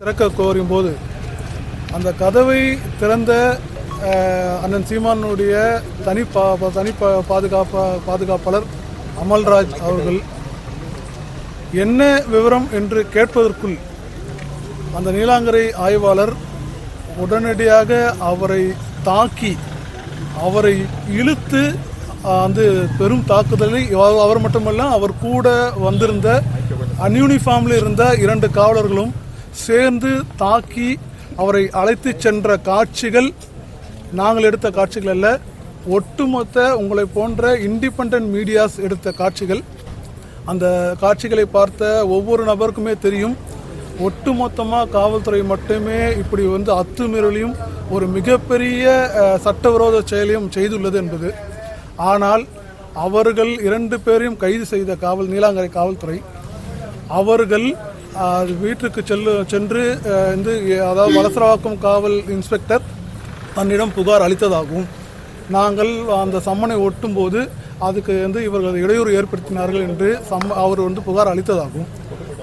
திறக்க கோரும் போது அந்த கதவை திறந்த அண்ணன் சீமானுடைய தனி பா தனி பா- பாதுகாப்பா பாதுகாப்பாளர் அமல்ராஜ் அவர்கள் என்ன விவரம் என்று கேட்பதற்குள் அந்த நீலாங்கரை ஆய்வாளர் உடனடியாக அவரை தாக்கி அவரை இழுத்து வந்து பெரும் தாக்குதலை அவர் மட்டுமல்ல அவர் கூட வந்திருந்த அன்யூனிஃபார்மில் இருந்த இரண்டு காவலர்களும் சேர்ந்து தாக்கி அவரை அழைத்து சென்ற காட்சிகள் நாங்கள் எடுத்த காட்சிகள் அல்ல ஒட்டுமொத்த உங்களை போன்ற இண்டிபெண்ட் மீடியாஸ் எடுத்த காட்சிகள். அந்த காட்சிகளை பார்த்த ஒவ்வொரு நபருக்குமே தெரியும் ஒட்டுமொத்தமாக காவல்துறை மட்டுமே இப்படி வந்து அத்துமீறலையும் ஒரு மிகப்பெரிய சட்டவிரோத செயலையும் செய்துள்ளது என்பது. ஆனால் அவர்கள் இரண்டு பேரையும் கைது செய்த காவல் நீலாங்கரை காவல்துறை அவர்கள் அது வீட்டுக்கு செல்லு சென்று வந்து அதாவது வலசரவாக்கம் காவல் இன்ஸ்பெக்டர் தன்னிடம் புகார் அளித்ததாகவும் நாங்கள் அந்த சம்மனை ஒட்டும்போது அதுக்கு வந்து இவர்கள் இடையூறு ஏற்படுத்தினார்கள் என்று சம்ம அவர் வந்து புகார் அளித்ததாகவும்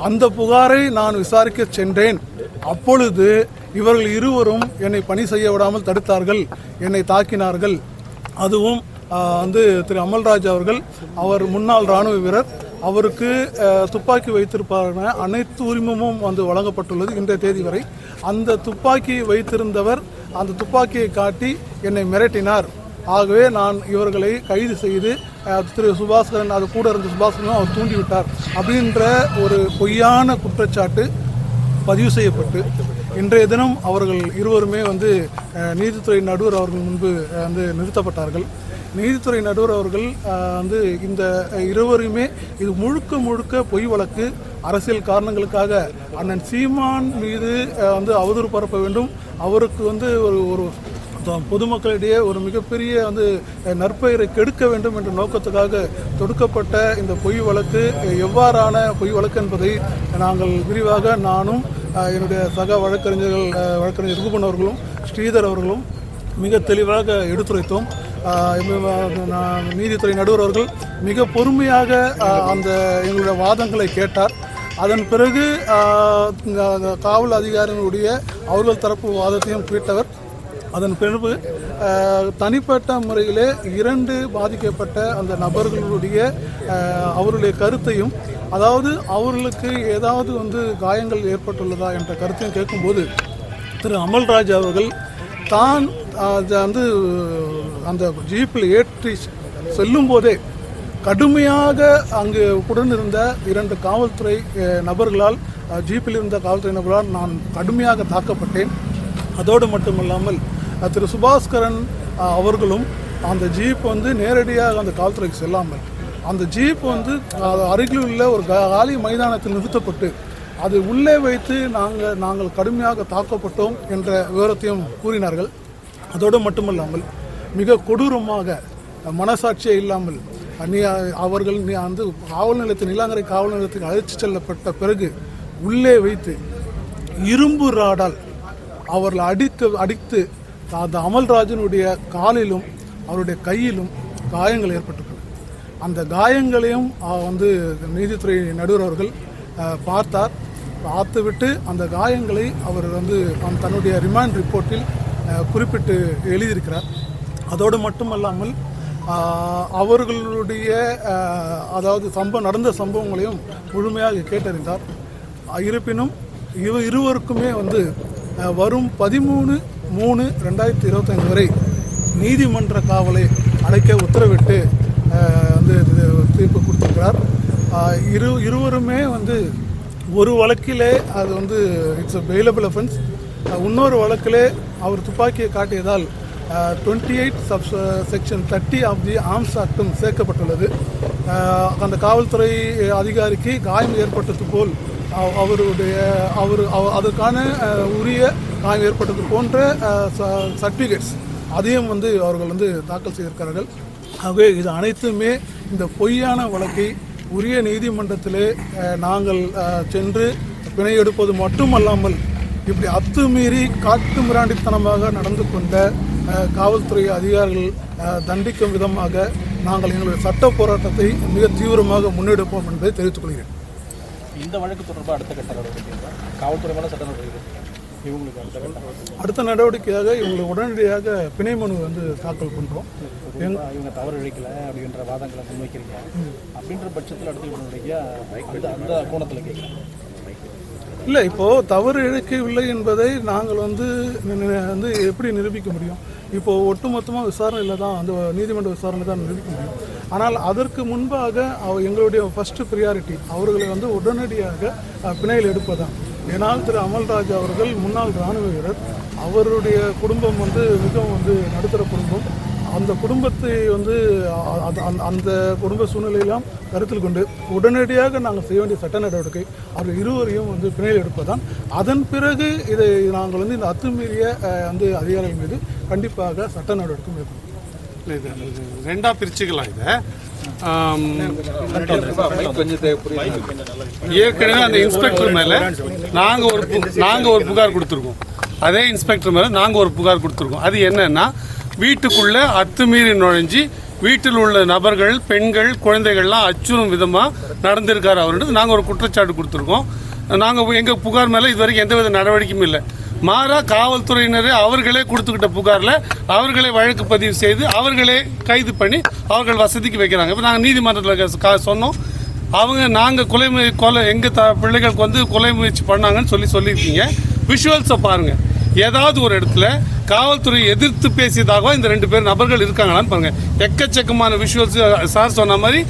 அந்த புகாரை நான் விசாரிக்க சென்றேன். அப்பொழுது இவர்கள் இருவரும் என்னை பணி செய்ய விடாமல் தடுத்தார்கள் என்னை தாக்கினார்கள். அதுவும் வந்து திரு அமல்ராஜ் அவர்கள் அவர் முன்னாள் ராணுவ வீரர் அவருக்கு துப்பாக்கி வைத்திருப்பான அனைத்து உரிமமும் வந்து வழங்கப்பட்டுள்ளது இன்றைய தேதி வரை. அந்த துப்பாக்கி வைத்திருந்தவர் அந்த துப்பாக்கியை காட்டி என்னை மிரட்டினார். ஆகவே நான் இவர்களை கைது செய்து திரு சுபாஸ்கரன் அது கூட இருந்த சுபாஸ்கரனும் அவர் தூண்டிவிட்டார். அப்படின்ற ஒரு பொய்யான குற்றச்சாட்டு பதிவு செய்யப்பட்டு இன்றைய தினம் அவர்கள் இருவருமே வந்து நீதித்துறை நடுவர் அவர்கள் முன்பு வந்து நிறுத்தப்பட்டார்கள். நீதித்துறை நடுவர் அவர்கள் வந்து இந்த இருவரையுமே இது முழுக்க முழுக்க பொய் வழக்கு அரசியல் காரணங்களுக்காக அண்ணன் சீமான் மீது வந்து அவதூறு பரப்ப வேண்டும். அவருக்கு வந்து ஒரு ஒரு பொதுமக்களிடையே ஒரு மிகப்பெரிய வந்து நற்பெயரை கெடுக்க வேண்டும் என்ற நோக்கத்துக்காக தொடுக்கப்பட்ட இந்த பொய் வழக்கு எவ்வாறான பொய் வழக்கு என்பதை நாங்கள் விரிவாக நானும் என்னுடைய சக வழக்கறிஞர்கள் வழக்கறிஞர் ரூபன் அவர்களும் ஸ்ரீதர் அவர்களும் மிக தெளிவாக எடுத்துரைத்தோம். நீதித்துறை நடுவர் அவர்கள் மிக பொறுமையாக அந்த எங்களுடைய வாதங்களை கேட்டார். அதன் பிறகு காவல் அதிகாரிகளுடைய அவர்கள் தரப்பு வாதத்தையும் கேட்டவர். அதன் பிறகு தனிப்பட்ட முறையிலே இரண்டு பாதிக்கப்பட்ட அந்த நபர்களுடைய அவருடைய கருத்தையும் அதாவது அவர்களுக்கு ஏதாவது வந்து காயங்கள் ஏற்பட்டுள்ளதா என்ற கருத்தையும் கேட்கும்போது திரு அமல்ராஜ் அவர்கள் தான் அது வந்து அந்த ஜீப்பில் ஏற்றி செல்லும் போதே கடுமையாக அங்கு உடனிருந்த இரண்டு காவல்துறை நபர்களால் ஜீப்பில் இருந்த காவல்துறை நபர்களால் நான் கடுமையாக தாக்கப்பட்டேன். அதோடு மட்டுமல்லாமல் திரு சுபாஸ்கரன் அவர்களும் அந்த ஜீப் வந்து நேரடியாக அந்த காவல்துறைக்கு செல்லாமல் அந்த ஜீப் வந்து அருகில் உள்ள ஒரு காலி மைதானத்தில் நிறுத்தப்பட்டு அது உள்ளே வைத்து நாங்கள் நாங்கள் கடுமையாக தாக்கப்பட்டோம் என்ற விவரத்தையும் கூறினார்கள். அதோடு மட்டுமல்லாமல் மிக கொடூரமாக மனசாட்சியே இல்லாமல் நீ அவர்கள் நீ வந்து காவல் நிலையத்தில் நீலாங்கரை காவல் நிலையத்துக்கு அழைத்து செல்லப்பட்ட பிறகு உள்ளே வைத்து இரும்பு ராடால் அவர்களை அடித்து அடித்து அந்த அமல்ராஜனுடைய காலிலும் அவருடைய கையிலும் காயங்கள் ஏற்பட்டிருக்கிறது. அந்த காயங்களையும் வந்து நீதித்துறை நடுவர் அவர்கள் பார்த்தார். பார்த்துவிட்டு அந்த காயங்களை அவர் வந்து தன்னுடைய ரிமாண்ட் ரிப்போர்ட்டில் குறிப்பிட்டு எழுதியிருக்கிறார். அதோடு மட்டுமல்லாமல் அவர்களுடைய அதாவது சம்பவம் நடந்த சம்பவங்களையும் முழுமையாக கேட்டறிந்தார். இருப்பினும் இவ இருவருக்குமே வந்து வரும் பதிமூணு மூணு ரெண்டாயிரத்தி இருபத்தைந்து வரை நீதிமன்ற காவலை அடைக்க உத்தரவிட்டு வந்து தீர்ப்பு கொடுத்துருக்கிறார். இரு இருவருமே வந்து ஒரு வழக்கிலே அது வந்து இட்ஸ் பெயிலபிள் அஃபென்ஸ் இன்னொரு வழக்கிலே அவர் துப்பாக்கியை காட்டியதால் twenty eight sub section thirty of the arms ஆக்டும் சேர்க்கப்பட்டுள்ளது. அந்த காவல்துறை அதிகாரிக்கு காயம் ஏற்பட்டது போல் அவருடைய அவர் அவ- அதற்கான உரிய காயம் ஏற்பட்டது போன்ற சர்டிஃபிகேட்ஸ் அதையும் வந்து அவர்கள் வந்து தாக்கல் செய்திருக்கிறார்கள். ஆகவே இது அனைத்துமே இந்த பொய்யான வழக்கை உரிய நீதிமன்றத்திலே நாங்கள் சென்று பிணை எடுப்பது மட்டுமல்லாமல் இப்படி அத்துமீறி காட்டு மிராண்டித்தனமாக நடந்து கொண்ட காவல்துறை அதிகாரிகள் தண்டிக்கும் விதமாக நாங்கள் எங்களுடைய சட்ட போராட்டத்தை மிக தீவிரமாக முன்னெடுப்போம் என்பதை தெரிவித்துக் கொள்கிறேன். இந்த வழக்கு தொடர்பாக அடுத்த கட்ட நடவடிக்கை? காவல்துறை மேலே சட்ட நடவடிக்கை அடுத்த நடவடிக்கையாக இவங்களுக்கு உடனடியாக பிணை மனு வந்து தாக்கல் பண்ணுறோம் இவங்க தவறு இழைக்கல அப்படின்ற வாதங்களை முன்வைக்கிறீங்க. அப்படின்ற பட்சத்தில் அடுத்த அந்த கோணத்தில் கேட்குறேன் இல்லை இப்போது தவறு இழைக்கவில்லை என்பதை நாங்கள் வந்து வந்து எப்படி நிரூபிக்க முடியும்? இப்போது ஒட்டுமொத்தமாக விசாரணையில் தான் அந்த நீதிமன்ற விசாரணை தான் நிரூபிக்க முடியும். ஆனால் அதற்கு முன்பாக அவ எங்களுடைய ஃபஸ்ட்டு ப்ரியாரிட்டி அவர்களை வந்து உடனடியாக பிணையில் எடுப்பதான் ஏனால் திரு அமல்ராஜ் அவர்கள் முன்னாள் இராணுவ வீரர். அவருடைய குடும்பம் வந்து மிகவும் வந்து நடுத்தர குடும்பம். அந்த குடும்பத்தை வந்து அந்த- அந்த குடும்ப சூழ்நிலையெல்லாம் கருத்தில் கொண்டு உடனடியாக நாங்கள் செய்ய வேண்டிய சட்ட நடவடிக்கை அவர்கள் இருவரையும் வந்து பிணையில் எடுப்பதான் அதன் பிறகு இதை நாங்கள் வந்து இந்த அத்துமீறிய வந்து அதிகாரிகள் மீது கண்டிப்பாக சட்ட நடவடிக்கை மேற்கொள்ளும் இது ரெண்டா பிரிச்சுக்கலாம் இதை. ஏற்கனவே அந்த இன்ஸ்பெக்டர் மேல நாங்க ஒரு நாங்க ஒரு புகார் கொடுத்துருக்கோம். அதே இன்ஸ்பெக்டர் மேல நாங்க ஒரு புகார் கொடுத்துருக்கோம். அது என்னன்னா வீட்டுக்குள்ள அத்துமீறி நுழைஞ்சி வீட்டில் உள்ள நபர்கள் பெண்கள் குழந்தைகள்லாம் அச்சுறும் விதமா நடந்திருக்காரு அவர்ன்றது நாங்கள் ஒரு குற்றச்சாட்டு கொடுத்துருக்கோம். நாங்கள் எங்கள் புகார் மேலே இது வரைக்கும் எந்தவித நடவடிக்கையும் இல்லை. மாறா காவல்துறையினரே அவர்களே கொடுத்துக்கிட்ட புகாரில் அவர்களே வழக்கு பதிவு செய்து அவர்களே கைது பண்ணி அவர்கள் வசதிக்கு வைக்கிறாங்க. இப்போ நாங்கள் நீதிமன்றத்தில் சொன்னோம். அவங்க நாங்கள் கொலை கொலை எங்கள் த பிள்ளைகளுக்கு வந்து கொலை முயற்சி பண்ணாங்கன்னு சொல்லி சொல்லியிருக்கீங்க. விஷுவல்ஸை பாருங்கள் ஏதாவது ஒரு இடத்துல காவல்துறை எதிர்த்து பேசியதாக இந்த ரெண்டு பேர் நபர்கள் இருக்காங்களான்னு பாருங்க. எக்கச்சக்கமான விஷுவல்ஸ் சார் சொன்ன மாதிரி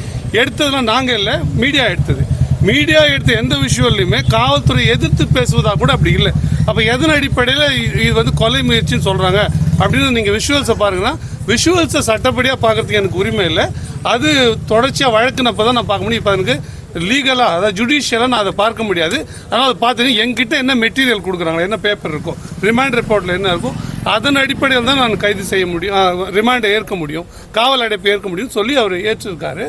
எடுத்ததுலாம் நாங்கள் இல்லை மீடியா எடுத்தது. மீடியா எடுத்த எந்த விஷயம்லையுமே காவல்துறை எதிர்த்து பேசுவதாக கூட அப்படி இல்லை. அப்போ எதன் அடிப்படையில் இது வந்து கொலை முயற்சின்னு சொல்கிறாங்க அப்படின்னு நீங்கள் விஷுவல்ஸை பாருங்கன்னா விஷுவல்ஸை சட்டப்படியாக பார்க்குறதுக்கு எனக்கு உரிமை இல்லை. அது தொடர்ச்சியாக வழக்குனப்போ தான் நான் பார்க்க முடியும். இப்போ எனக்கு லீகலாக அதாவது ஜுடிஷியலாக நான் அதை பார்க்க முடியாது. ஆனால் அதை பார்த்தீங்கன்னா எங்கிட்ட என்ன மெட்டீரியல் கொடுக்குறாங்க என்ன பேப்பர் இருக்கும் ரிமாண்ட் ரிப்போர்ட்டில் என்ன இருக்கும் அதன் அடிப்படையில் தான் நான் கைது செய்ய முடியும் ரிமாண்டை ஏற்க முடியும் காவல் அடைப்பு ஏற்க முடியும் சொல்லி அவர் ஏற்றிருக்காரு.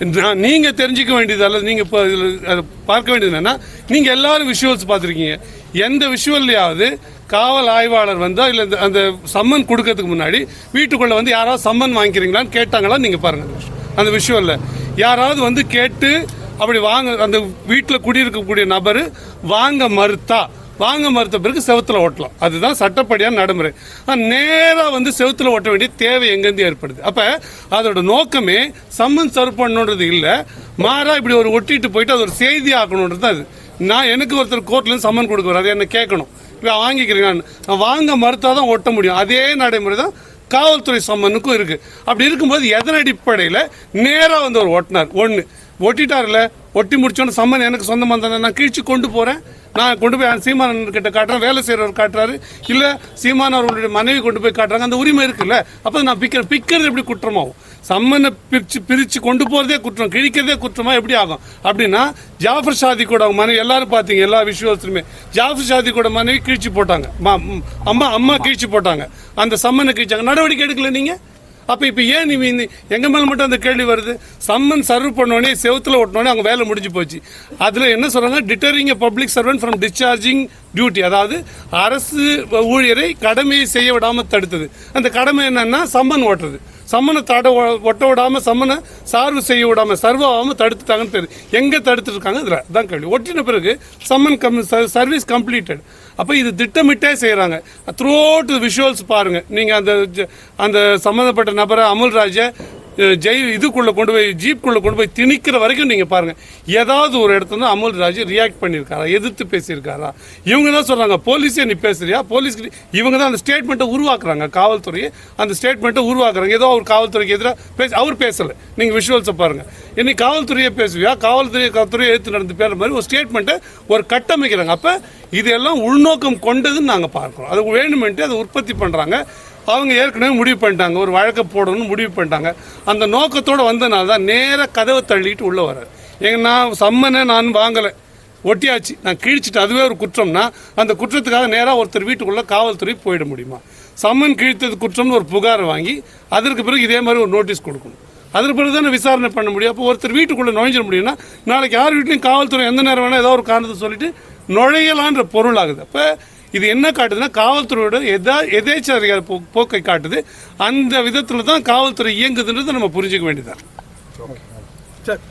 நான் நீங்கள் தெரிஞ்சுக்க வேண்டியது அல்லது நீங்கள் இப்போ இதில் அதை பார்க்க வேண்டியது என்னன்னா நீங்கள் எல்லாரும் விஷுவல்ஸ் பார்த்துருக்கீங்க. எந்த விஷுவல்லையாவது காவல் ஆய்வாளர் வந்தால் இல்லை இந்த- அந்த சம்மன் கொடுக்கறதுக்கு முன்னாடி வீட்டுக்குள்ளே வந்து யாராவது சம்மன் வாங்கிக்கிறீங்களான்னு கேட்டாங்களான்னு நீங்கள் பாருங்கள் அந்த விஷயம். யாராவது வந்து கேட்டு அப்படி வாங்க அந்த வீட்டில் குடியிருக்கக்கூடிய நபர் வாங்க மறுத்தா வாங்க மறுத்த பிறகு செவுத்துல ஓட்டலாம். அதுதான் சட்டப்படியான நடைமுறை. நேராக வந்து செவுத்துல ஓட்ட வேண்டிய தேவை எங்கேருந்து ஏற்படுது? அப்ப அதோட நோக்கமே சம்மன் சர்வ் பண்ணணுன்றது இல்லை. மாறா இப்படி ஒரு ஒட்டிட்டு போயிட்டு அது ஒரு செய்தி ஆக்கணுன்றது தான் அது. நான் எனக்கு ஒருத்தர் கோர்ட்லேருந்து சம்மன் கொடுக்குறாரு அதை என்ன கேட்கணும்? இப்போ வாங்கிக்கிறேன் நான் வாங்க மறுத்தா தான் ஒட்ட முடியும். அதே நடைமுறை தான் காவல்துறை சம்மனுக்கும் இருக்கு. அப்படி இருக்கும்போது எதன் அடிப்படையில் நேராக வந்து ஒரு ஓட்டினார்? ஒன்று ஒட்டிட்டார்ல ஒட்டி முடிச்சோன்னு சம்மன் எனக்கு சொந்தமாக தானே நான் கீழ்ச்சி கொண்டு போகிறேன் நான் கொண்டு போய் சீமானன் கிட்ட காட்டுறேன் வேலை செய்கிறவர் காட்டுறாரு. இல்லை சீமான் அவர்களுடைய மனைவி கொண்டு போய் காட்டுறாங்க அந்த உரிமை இருக்குல்ல? அப்போ நான் பிக்கிறேன் பிக்கிறது எப்படி குற்றமாகும்? சம்மனை பிரிச்சு பிரிச்சு கொண்டு போறதே குற்றம் கிழிக்கிறதே குற்றமா? எப்படி ஆகும்? அப்படின்னா ஜாஃபர் ஷாதி கூட அவங்க மனைவி எல்லாரும் பார்த்தீங்க எல்லா விஷயத்துலையுமே ஜாஃபர் ஷாதி கூட மனைவி கிழிச்சு போட்டாங்க. அம்மா அம்மா கிழிச்சு போட்டாங்க. அந்த சம்மனை கிழிச்சாங்க நடவடிக்கை எடுக்கல நீங்க? அப்ப இப்ப ஏன் நீ எங்க மேல மட்டும் அந்த கேள்வி வருது? சம்மன் சர்வ் பண்ணோடனே செவுத்துல ஓட்டினோடனே அவங்க வேலை முடிஞ்சு போச்சு. அதுல என்ன சொல்றாங்க? Deterring a public servant from discharging duty அதாவது அரசு ஊழியரை கடமையை செய்ய விடாம தடுத்தது. அந்த கடமை என்னன்னா சம்மன் ஓட்டுறது. சம்மனை தட ஒட்ட விடாம சம்மனை சார்பு செய்ய விடாம சர்வாகாமல் தடுத்துட்டாங்கன்னு தெரியும் எங்க தடுத்துருக்காங்க இதில் இதுல. தான் கேள்வி. ஒட்டின பிறகு சம்மன் கம் சர்வீஸ் கம்ப்ளீட்டட். அப்ப இது திட்டமிட்டே செய்யறாங்க த்ரூ அவுட் விஷுவல்ஸ் பாருங்க. நீங்க அந்த அந்த சம்மந்தப்பட்ட நபரை அமுல்ராஜை ஜெய் இதுக்குள்ள கொண்டு போய் ஜீப்குள்ள கொண்டு போய் திணிக்கிற வரைக்கும் நீங்க பாருங்க. ஏதாவது ஒரு இடத்துல அமுல்ராஜ் ரியாக்ட் பண்ணியிருக்காரா? எதிர்த்து பேசியிருக்காரா? இவங்க தான் சொல்றாங்க? போலீஸே நீ பேசுறியா? போலீஸ் இவங்க தான் அந்த ஸ்டேட்மெண்ட்டை உருவாக்குறாங்க காவல்துறையை. அந்த ஸ்டேட்மெண்ட்டை உருவாக்குறாங்க. ஏதோ அவர் காவல்துறைக்கு எதிராக பேச அவர் பேசல. நீங்க விஷுவல்ஸை பாருங்க. இன்னைக்கு காவல்துறையை பேசுவியா? காவல்துறை காவல்துறையை எடுத்து நடந்து பேர மாதிரி ஒரு ஸ்டேட்மெண்ட்டை ஒரு கட்டமைக்கிறாங்க. அப்ப இதெல்லாம் உள்நோக்கம் கொண்டதுன்னு நாங்கள் பார்க்குறோம். அது வேணுமென்ட்டு அதை உற்பத்தி பண்ணுறாங்க அவங்க ஏற்கனவே முடிவு பண்ணிட்டாங்க. ஒரு வழக்கை போடணும்னு முடிவு பண்ணிட்டாங்க. அந்த நோக்கத்தோடு வந்தனால தான் நேராக கதவை தள்ளிட்டு உள்ளே வர எங்க நான் சம்மனை நான் வாங்கலை. ஒட்டியாச்சு. நான் கிழிச்சிட்டு அதுவே ஒரு குற்றம்னா அந்த குற்றத்துக்காக நேராக ஒருத்தர் வீட்டுக்குள்ளே காவல்துறை போயிட முடியுமா? சம்மன் கிழித்தது குற்றம்னு ஒரு புகாரை வாங்கி அதற்கு பிறகு இதே மாதிரி ஒரு நோட்டீஸ் கொடுக்கணும். அதற்கு பிறகு தானே விசாரணை பண்ண முடியும். அப்போ ஒருத்தர் வீட்டுக்குள்ளே நுழைஞ்சிட முடியும்னா நாளைக்கு யார் வீட்லையும் காவல்துறை எந்த நேரம் வேணால் ஏதோ ஒரு காரணத்தை சொல்லிட்டு நுழையலான்ற பொருள் ஆகுது. அப்போ இது என்ன காட்டுதுன்னா காவல்துறையோட எதா எதேச்ச போ- போக்கை காட்டுது. அந்த விதத்தில் தான் காவல்துறை இயங்குதுன்றதை நம்ம புரிஞ்சுக்க வேண்டியதான் சரி